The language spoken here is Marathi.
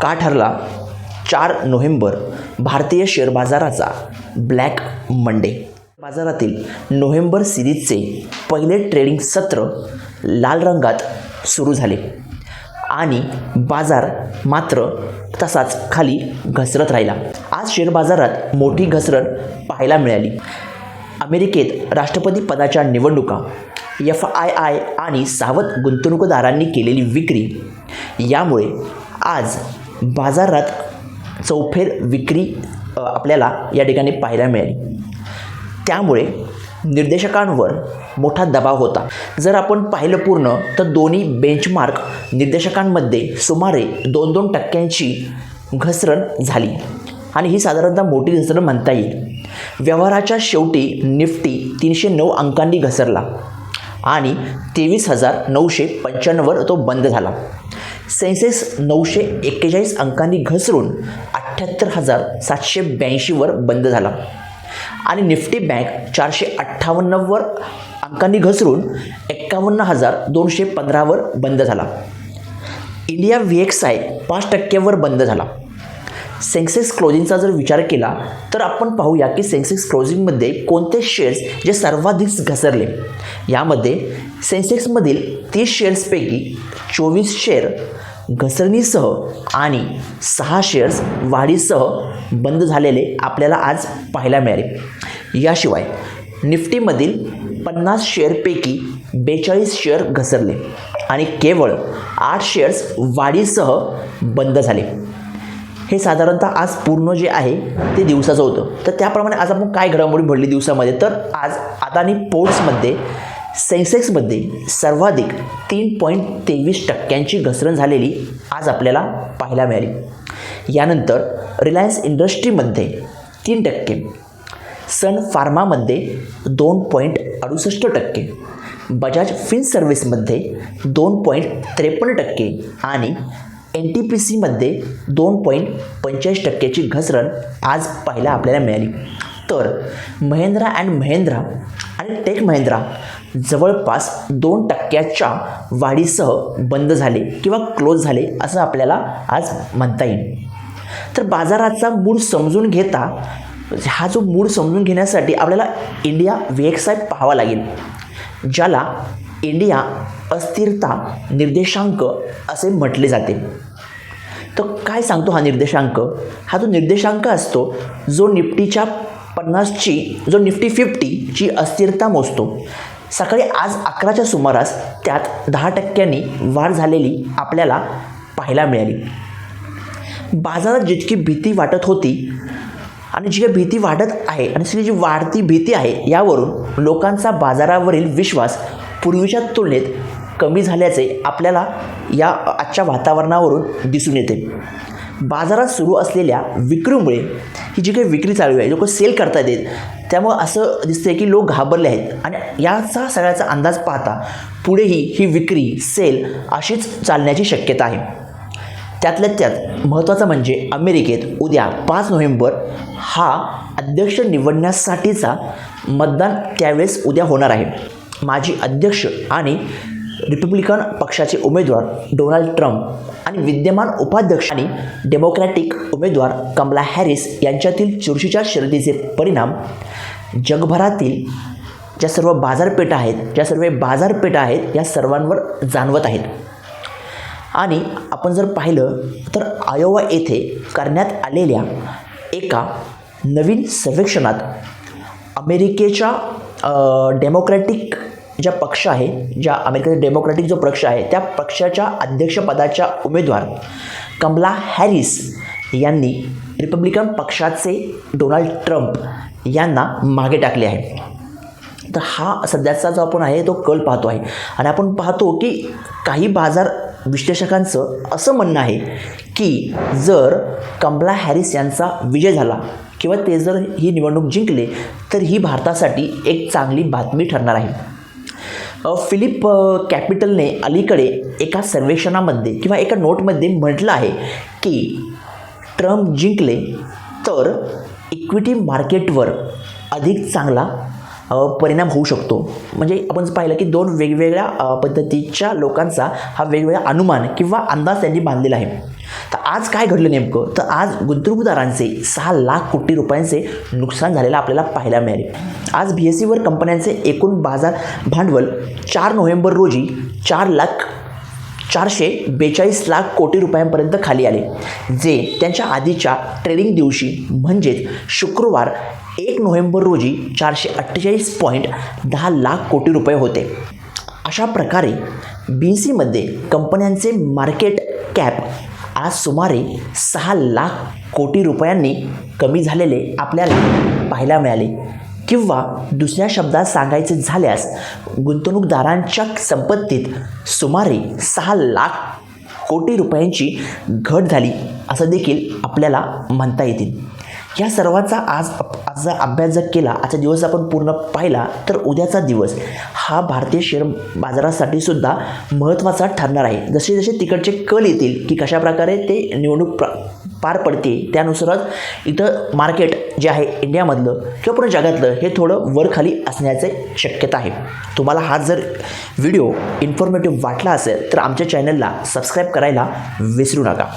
का ठरला? चार नोव्हेंबर भारतीय शेअर बाजाराचा ब्लॅक मंडे. बाजारातील नोव्हेंबर सिरीजचे पहिले ट्रेडिंग सत्र लाल रंगात सुरू झाले. आणि बाजार मात्र तसाच खाली घसरत राहिला. आज शेअर बाजारात मोठी घसरण पाहायला मिळाली. अमेरिकेत राष्ट्रपती पदाच्या निवडणुका एफ आय आय आणि सावध गुंतवणूकदारांनी केलेली विक्री यामुळे आज बाजारात चौफेर विक्री आपल्याला या ठिकाणी पाहायला मिळाली. त्यामुळे निर्देशकांवर मोठा दबाव होता. जर आपण पाहिलं पूर्ण तर दोन्ही बेंचमार्क निर्देशकांमध्ये सुमारे दोन दोन टक्क्यांची घसरण झाली. आणि ही साधारणतः मोठी घसरण म्हणता येईल. व्यवहाराच्या शेवटी निफ्टी तीनशे नऊ अंकांनी घसरला आणि तेवीस हजार नऊशे पंच्याण्णववर तो बंद झाला. सेन्सेक्स नऊशे एक्केचाळीस अंकांनी घसरून अठ्ठ्याहत्तर हजार सातशे ब्याऐंशीवर बंद झाला. आणि निफ्टी बँक चारशे अठ्ठावन्नवर अंकांनी घसरून एक्कावन्न हजार दोनशे पंधरावर बंद झाला. इंडिया व्ही एक्स आय पाच टक्क्यावर बंद झाला. सेन्सेक्स क्लोजिंगचा जर विचार केला तर आपण पाहूया की सेन्सेक्स क्लोजिंगमध्ये कोणते शेअर्स जे सर्वाधिक घसरले? यामध्ये सेन्सेक्समधील तीस शेअर्सपैकी चोवीस शेअर घसरणीसह आणि सहा शेअर्स वाढीसह बंद झालेले आपल्याला आज पाहायला मिळाले. याशिवाय निफ्टीमधील पन्नास शेअरपैकी बेचाळीस शेअर घसरले आणि केवळ आठ शेअर्स वाढीसह बंद झाले. हे साधारणतः आज पूर्ण जे आहे ते दिवसाचं होतं. तर त्याप्रमाणे आज आपण काय घडामोडी घडली दिवसामध्ये? तर आज अदानी पोर्ट्समध्ये सेन्सेक्समध्ये सर्वाधिक तीन पॉईंट तेवीस टक्क्यांची घसरण झालेली आज आपल्याला पाहायला मिळाली. यानंतर रिलायन्स इंडस्ट्रीमध्ये तीन टक्के सन फार्मामध्ये दोन पॉईंट अडुसष्ट टक्के बजाज फिन सर्व्हिसमध्ये दोन पॉईंट त्रेपन्न टक्के आणि एन टी पी सीमध्ये दोन पॉईंट पंचेचाळीस टक्क्याची घसरण आज पाहायला आपल्याला मिळाली. तर महिंद्रा अँड महिंद्रा आणि टेक महिंद्रा जवळपास दोन टक्क्याच्या वाढीसह बंद झाले किंवा क्लोज झाले असं आपल्याला आज म्हणता येईल. तर बाजाराचा मूड समजून घेता हा जो मूड समजून घेण्यासाठी आपल्याला इंडिया वेबसाईट पाहावा लागेल ज्याला इंडिया अस्थिरता निर्देशांक असे म्हटले जाते. तर काय सांगतो हा निर्देशांक? हा जो निर्देशांक असतो जो निफ्टीच्या पन्नासची जो निफ्टी फिफ्टीची अस्थिरता मोजतो सकाळी आज अकराच्या सुमारास त्यात दहा टक्क्यांनी वाढ झालेली आपल्याला पाहायला मिळाली. बाजारात जितकी भीती वाटत होती आणि जी काही भीती वाढत आहे आणि जी जी वाढती भीती आहे यावरून लोकांचा बाजारावरील विश्वास पूर्वीच्या तुलनेत कमी झाल्याचे आपल्याला या आजच्या वातावरणावरून दिसून येते. बाजारात सुरू असलेल्या विक्रीमुळे ही जी काही विक्री चालू आहे लोक सेल करता येत त्यामुळं असं दिसतंय की लोक घाबरले आहेत. आणि याचा सगळ्याचा अंदाज पाहता पुढेही ही विक्री सेल अशीच चालण्याची शक्यता आहे. त्यातल्या त्यात महत्त्वाचं म्हणजे अमेरिकेत उद्या पाच नोव्हेंबर हा अध्यक्ष निवडण्यासाठीचा मतदान त्यावेळेस उद्या होणार आहे. माजी अध्यक्ष आणि रिपब्लिकन पक्षाचे उमेदवार डोनाल्ड ट्रम्प आणि विद्यमान उपाध्यक्ष आणि डेमोक्रॅटिक उमेदवार कमला हॅरिस यांच्यातील चुरशीच्या शर्यतीचे परिणाम जगभरातील ज्या सर्व बाजारपेठा आहेत ज्या सर्व बाजारपेठा आहेत या सर्वांवर जाणवत आहेत. आणि आपण जर पाहिलं तर आयोवा येथे करण्यात आलेल्या एका नवीन सर्वेक्षणात अमेरिकेच्या डेमोक्रॅटिक ज्या पक्ष आहे ज्या अमेरिकेचा डेमोक्रॅटिक जो पक्ष आहे त्या पक्षाच्या अध्यक्षपदाच्या उमेदवार कमला हॅरिस यांनी रिपब्लिकन पक्षाचे डोनाल्ड ट्रम्प यांना मागे टाकले आहे. तर हा सध्याचा जो आपण आहे तो कल पाहतो आहे. आणि आपण पाहतो की काही बाजार विश्लेषकांचं असं म्हणणं आहे की जर कमला हॅरिस यांचा विजय झाला किंवा ते जर ही निवडणूक जिंकले तर ही भारतासाठी एक चांगली बातमी ठरणार आहे. फिलिप कॅपिटलने अलीकडे एका सर्वेक्षणामध्ये किंवा एका नोटमध्ये म्हटलं आहे की ट्रम्प जिंकले तर इक्विटी मार्केटवर अधिक चांगला परिणाम होऊ शकतो. म्हणजे आपण पाहिलं की दोन वेगवेगळ्या पद्धतीच्या लोकांचा हा वेगवेगळा अनुमान किंवा अंदाज त्यांनी बांधलेला आहे. तर आज काय घडलं नेमकं? तर आज गुंतवणूकदारांचे सहा लाख कोटी रुपयांचे नुकसान झालेलं आपल्याला पाहायला मिळाले. आज बी एस सीवर कंपन्यांचे एकूण बाजार भांडवल चार नोव्हेंबर रोजी चार लाख चारशे बेचाळीस लाख कोटी रुपयांपर्यंत खाली आले. जे त्यांच्या आधीच्या ट्रेडिंग दिवशी म्हणजेच शुक्रवार एक नोव्हेंबर रोजी चारशे अठ्ठेचाळीस पॉईंट दहा लाख कोटी रुपये होते. अशा प्रकारे बी सीमध्ये कंपन्यांचे मार्केट कॅप आज सुमारे सहा लाख कोटी रुपयांनी कमी झालेले आपल्याला पाहायला मिळाले. किंवा दुसऱ्या शब्दात सांगायचे झाल्यास गुंतवणूकदारांच्या संपत्तीत सुमारे सहा लाख कोटी रुपयांची घट झाली असं देखील आपल्याला म्हणता येतील. या सर्वांचा आज आजचा अभ्यास जर केला आजचा दिवस आपण पूर्ण पाहिला तर उद्याचा दिवस हा भारतीय शेअर बाजारासाठी सुद्धा महत्त्वाचा ठरणार आहे. जसे जसे तिकडचे कल येतील की कशाप्रकारे ते निवडणूक प्र पार पडते त्यानुसारच इथं मार्केट जे आहे इंडियामधलं किंवा पूर्ण जगातलं हे थोडं वरखाली असण्याचे शक्यता आहे. तुम्हाला हा जर व्हिडिओ इन्फॉर्मेटिव्ह वाटला असेल तर आमच्या चॅनलला सबस्क्राईब करायला विसरू नका.